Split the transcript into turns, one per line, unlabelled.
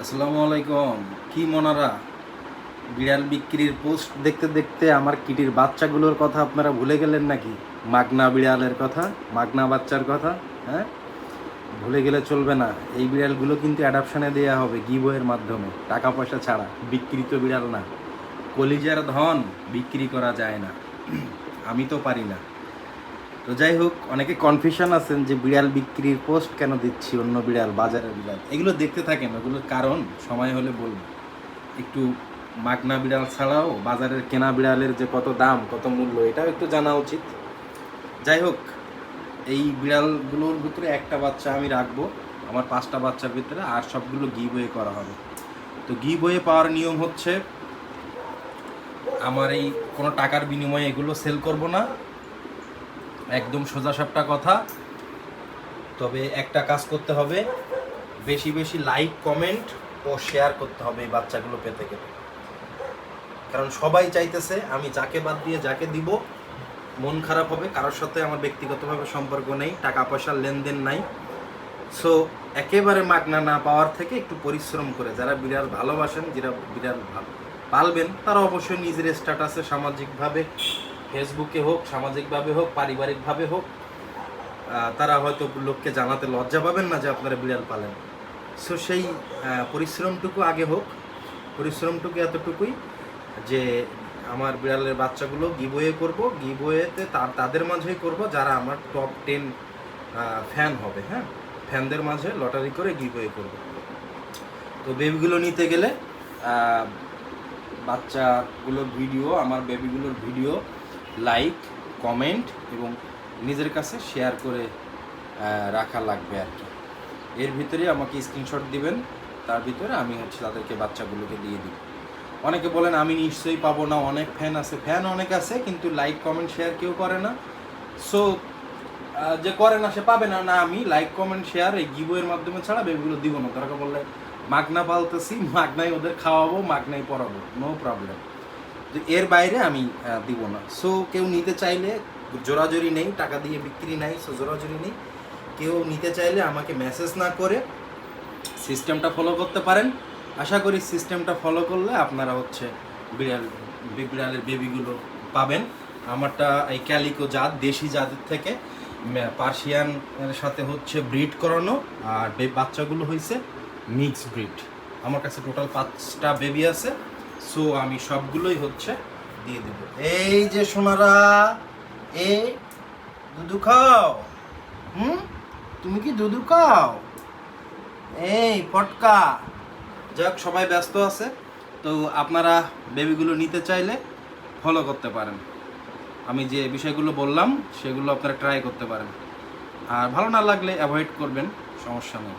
আসসালামু আলাইকুম। কি মনারা? বিড়াল বিক্রির পোস্ট দেখতে দেখতে আমার কিটির বাচ্চাগুলোর কথা আপনারা ভুলে গেলেন নাকি? মাগনা বিড়ালের কথা, মাগনা বাচ্চার কথা হ্যাঁ? ভুলে গেলে চলবে না। এই বিড়ালগুলো কিন্তু অ্যাডাপশনে দেওয়া হবে গিবয়ের মাধ্যমে। টাকা পয়সা ছাড়া, বিক্রিত বিড়াল না। কলিজার ধন বিক্রি করা যায় না। আমি তো পারি না। তো যাই হোক, অনেকে কনফিউশন আছেন যে বিড়াল বিক্রির পোস্ট কেন দিচ্ছি অন্য বিড়াল, বাজারের বিড়াল? এগুলো দেখতে থাকেন, ওগুলোর কারণ সময় হলে বলব একটু মাগনা বিড়াল ছাড়াও বাজারের কেনা বিড়ালের যে কত দাম, কত মূল্য, এটাও একটু জানা উচিত। যাই হোক, এই বিড়ালগুলোর ভিতরে একটা বাচ্চা আমি রাখব, আমার পাঁচটা বাচ্চার ভিতরে, আর সবগুলো গি বয়ে করা হবে। তো গি বয়ে পাওয়ার নিয়ম হচ্ছে, আমার এই কোনো টাকার বিনিময়ে এগুলো সেল করব না একদম সোজা সাপটা কথা। তবে একটা কাজ করতে হবে, বেশি বেশি লাইক কমেন্ট ও শেয়ার করতে হবে এই বাচ্চাগুলো পেতে গেলে। কারণ সবাই চাইতেছে আমি যাকে বাদ দিয়ে যাকে দিব, মন খারাপ হবে, কারোর সাথে আমার ব্যক্তিগতভাবে সম্পর্ক নেই, টাকা পয়সার লেনদেন নাই। সো একেবারে মাগনা না পাওয়ার থেকে একটু পরিশ্রম করে, যারা বিড়াল ভালোবাসেন, যারা বিড়াল পালবেন, তারা অবশ্যই নিজের স্ট্যাটাসে সামাজিকভাবে ফেসবুকে হোক, সামাজিকভাবে হোক, পারিবারিকভাবে হোক তারা হয়তো লোককে জানাতে লজ্জা পাবেন না যে আপনারা বিড়াল পালেন। সো সেই পরিশ্রমটুকু আগে হোক, পরিশ্রমটুকু এতটুকুই যে আমার বিড়ালের বাচ্চাগুলো গিবয়ে করব তার, তাদের মাঝেই করব, যারা আমার টপ টেন ফ্যান হবে হ্যাঁ? ফ্যানদের মাঝে লটারি করে গিবয়ে করব। তো বেবিগুলো নিতে গেলে বাচ্চাগুলোর ভিডিও আমার বেবিগুলোর ভিডিও লাইক কমেন্ট এবং নিজের কাছে শেয়ার করে রাখা লাগবে আর কি। এর ভিতরে আমাকে স্ক্রিনশট দিবেন, তার ভিতরে আমি হচ্ছে তাদেরকে বাচ্চাগুলোকে দিয়ে দিব। অনেকে বলেন, আমি নিশ্চয়ই পাবো না। অনেক ফ্যান আছে। ফ্যান অনেক আছে, কিন্তু লাইক কমেন্ট শেয়ার কেউ করে না। সো যে করে না, সে পাবে না। না, আমি লাইক কমেন্ট শেয়ার এই গিবয়ের মাধ্যমে ছাড়া বেবিগুলো দিব না। দরকার বললে, মাগনা পালতেছি, মাগনাই ওদের খাওয়াবো, মাগনাই পড়াবো। নো প্রবলেম তো এর বাইরে আমি দিব না। সো কেউ নিতে চাইলে জোরাজোরি নেই, টাকা দিয়ে বিক্রি নাই সো জোরাজোরি নেই। কেউ নিতে চাইলে আমাকে মেসেজ না করে সিস্টেমটা ফলো করতে পারেন। আশা করি সিস্টেমটা ফলো করলে আপনারা হচ্ছে বিড়াল, বিড়ালের বেবিগুলো পাবেন। আমারটা এই ক্যালিকো জাত, দেশি জাতের থেকে পার্সিয়ান সাথে হচ্ছে ব্রিড করানো, আর বাচ্চাগুলো হয়েছে মিক্স ব্রিড আমার কাছে টোটাল পাঁচটা বেবি আছে। সো আমি সবগুলোই হচ্ছে দিয়ে দেব। এই যে সোনারা এ দুধু খাও। হুম? তুমি কি দুধু খাও? এই পটকা যাক সবাই ব্যস্ত আছে তো আপনারা বেবিগুলো নিতে চাইলে ফলো করতে পারেন। আমি যে বিষয়গুলো বললাম সেগুলো আপনারা ট্রাই করতে পারেন। আর ভালো না লাগলে অ্যাভয়েড করবেন সমস্যা নেই।